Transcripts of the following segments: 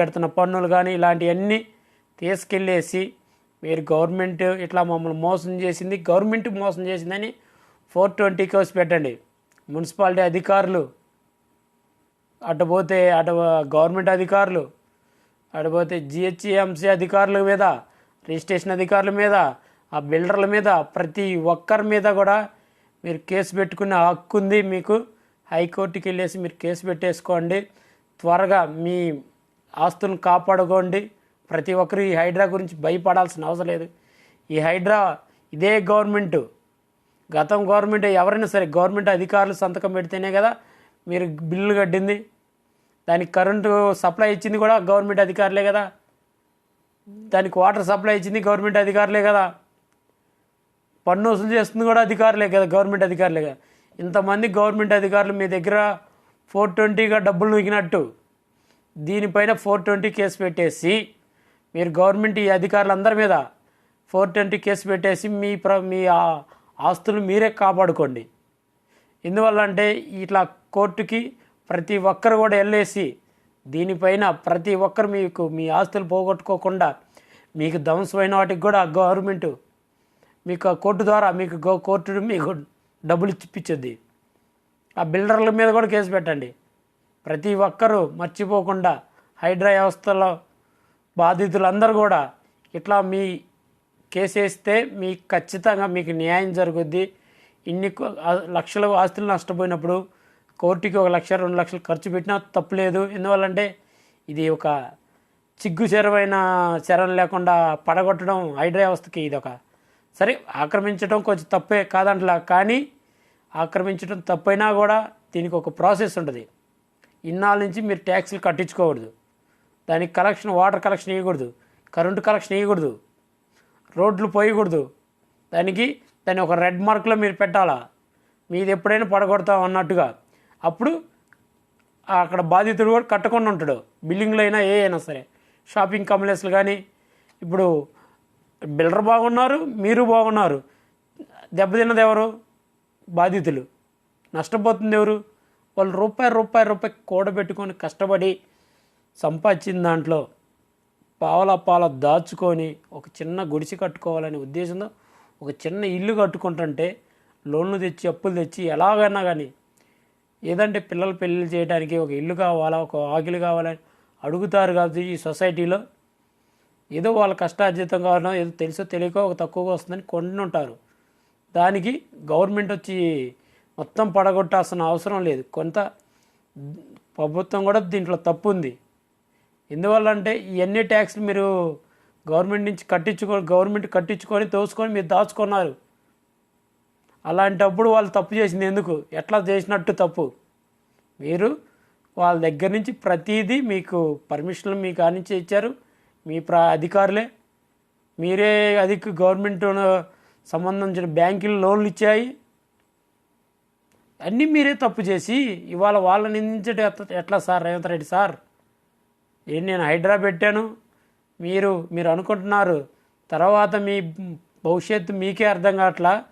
కడుతున్న పన్నులు కానీ ఇలాంటివన్నీ తీసుకెళ్ళేసి మీరు గవర్నమెంట్ ఇట్లా మమ్మల్ని మోసం చేసింది గవర్నమెంట్ మోసం చేసిందని ఫోర్ ట్వంటీ కోసి పెట్టండి. మున్సిపాలిటీ అధికారులు అటు పోతే అటు గవర్నమెంట్ అధికారులు అటు పోతే జిహెచ్ఎంసీ అధికారుల మీద రిజిస్ట్రేషన్ అధికారుల మీద ఆ బిల్డర్ల మీద ప్రతి ఒక్కరి మీద కూడా మీరు కేసు పెట్టుకునే హక్కు ఉంది మీకు. హైకోర్టుకి వెళ్ళేసి మీరు కేసు పెట్టేసుకోండి. త్వరగా మీ ఆస్తులను కాపాడుకోండి. ప్రతి ఒక్కరు ఈ హైడ్రా గురించి భయపడాల్సిన అవసరం లేదు. ఈ హైడ్రా ఇదే గవర్నమెంట్. గతం గవర్నమెంట్ ఎవరైనా సరే గవర్నమెంట్ అధికారులు సంతకం పెడితేనే కదా మీరు బిల్లు కట్టింది. దానికి కరెంటు సప్లై ఇచ్చింది కూడా గవర్నమెంట్ అధికారులే కదా. దానికి వాటర్ సప్లై ఇచ్చింది గవర్నమెంట్ అధికారులే కదా. పన్ను వసూలు చేస్తుంది కూడా అధికారులే కదా గవర్నమెంట్ అధికారులే కదా. ఇంతమంది గవర్నమెంట్ అధికారులు మీ దగ్గర ఫోర్ ట్వంటీగా డబ్బులు నూకినట్టు. దీనిపైన ఫోర్ ట్వంటీ కేసు పెట్టేసి మీరు గవర్నమెంట్ ఈ అధికారులందరి మీద ఫోర్ ట్వంటీ కేసు పెట్టేసి మీ ప్ర మీ ఆస్తులు మీరే కాపాడుకోండి. ఎందువల్ల అంటే ఇట్లా కోర్టుకి ప్రతి ఒక్కరు కూడా వెళ్ళేసి దీనిపైన ప్రతి ఒక్కరు మీకు మీ ఆస్తులు పోగొట్టుకోకుండా మీకు ధ్వంసమైన వాటికి కూడా గవర్నమెంట్ మీకు ఆ కోర్టు ద్వారా మీకు కోర్టు మీకు డబ్బులు ఇప్పించద్ది. ఆ బిల్డర్ల మీద కూడా కేసు పెట్టండి. ప్రతి ఒక్కరూ మర్చిపోకుండా హైడ్రా వ్యవస్థలో బాధితులందరూ కూడా ఇట్లా మీ కేసు వేస్తే మీకు ఖచ్చితంగా మీకు న్యాయం జరుగుద్ది. ఇన్ని కో- లక్షల ఆస్తులు నష్టపోయినప్పుడు కోర్టుకి ఒక లక్ష రెండు లక్షలు ఖర్చు పెట్టినా తప్పులేదు ఎందువల్లంటే ఇది ఒక చిగ్గు చెరవైన చెరం లేకుండా పడగొట్టడం హైడ్రా వ్యవస్థకి ఇది ఒక సరే ఆక్రమించడం కొంచెం తప్పే కాదంటలా కానీ ఆక్రమించడం తప్పైనా కూడా దీనికి ఒక ప్రాసెస్ ఉంటుంది. ఇన్నాళ్ళ నుంచి మీరు ట్యాక్స్లు కట్టించుకోకూడదు. దానికి కలెక్షన్ వాటర్ కలెక్షన్ ఇవ్వకూడదు కరెంటు కలెక్షన్ ఇవ్వకూడదు రోడ్లు పోయకూడదు. దానికి దాన్ని ఒక రెడ్ మార్క్లో మీరు పెట్టాలా? మీది ఎప్పుడైనా పడగొడతాం అన్నట్టుగా. అప్పుడు అక్కడ బాధితుడు కూడా కట్టకుండా ఉంటాడు. బిల్డింగ్లు అయినా ఏ అయినా సరే. షాపింగ్ కాంప్లెక్స్లు కానీ ఇప్పుడు బిల్డర్ బాగున్నారు మీరు బాగున్నారు. దెబ్బతిన్నది ఎవరు? బాధితులు. నష్టపోతుంది ఎవరు? వాళ్ళు రూపాయి రూపాయి రూపాయి కూడబెట్టుకొని కష్టపడి సంపాదించిన దాంట్లో పావల పాల దాచుకొని ఒక చిన్న గుడిసి కట్టుకోవాలనే ఉద్దేశంతో ఒక చిన్న ఇల్లు కట్టుకుంటుంటే లోన్లు తెచ్చి అప్పులు తెచ్చి ఎలాగైనా కానీ ఏదంటే పిల్లలు పెళ్ళిళ్ళు చేయడానికి ఒక ఇల్లు కావాలా ఒక ఆకిలు కావాలని అడుగుతారు కాబట్టి ఈ సొసైటీలో ఏదో వాళ్ళ కష్టార్జితం కావాలో ఏదో తెలుసో తెలియకో ఒక తక్కువగా వస్తుందని కొంటుంటారు. దానికి గవర్నమెంట్ వచ్చి మొత్తం పడగొట్టాల్సిన అవసరం లేదు. కొంత ప్రభుత్వం కూడా దీంట్లో తప్పు ఉంది ఎందువల్ల అంటే ఇవన్నీ ట్యాక్స్లు మీరు గవర్నమెంట్ నుంచి కట్టించుకో గవర్నమెంట్ కట్టించుకొని తోసుకొని మీరు దాచుకున్నారు. అలాంటప్పుడు వాళ్ళు తప్పు చేసింది ఎందుకు? ఎట్లా చేసినట్టు తప్పు? మీరు వాళ్ళ దగ్గర నుంచి ప్రతిదీ మీకు పర్మిషన్లు మీకు ఆనించి ఇచ్చారు. మీ ప్ర అధికారులే. మీరే అధిక గవర్నమెంట్ సంబంధించిన బ్యాంకులు లోన్లు ఇచ్చాయి. అన్నీ మీరే తప్పు చేసి ఇవాళ వాళ్ళని నిందించడం ఎట్లా- సార్ రేవంత్ రెడ్డి సార్? ఏం నేను హైడ్రా పెట్టాను? మీరు మీరు అనుకుంటున్నారు. తర్వాత మీ భవిష్యత్తు మీకే అర్థం కావట్లా?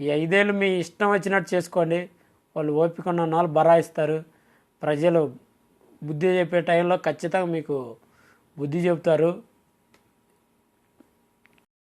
ఈ ఐదేళ్ళు మీ ఇష్టం వచ్చినట్టు చేసుకోండి. వాళ్ళు ఓపిక ఉన్న నాలుగు బరాయిస్తారు. ప్రజలు బుద్ధి చెప్పే టైంలో ఖచ్చితంగా మీకు బుద్ధి చెబుతారు.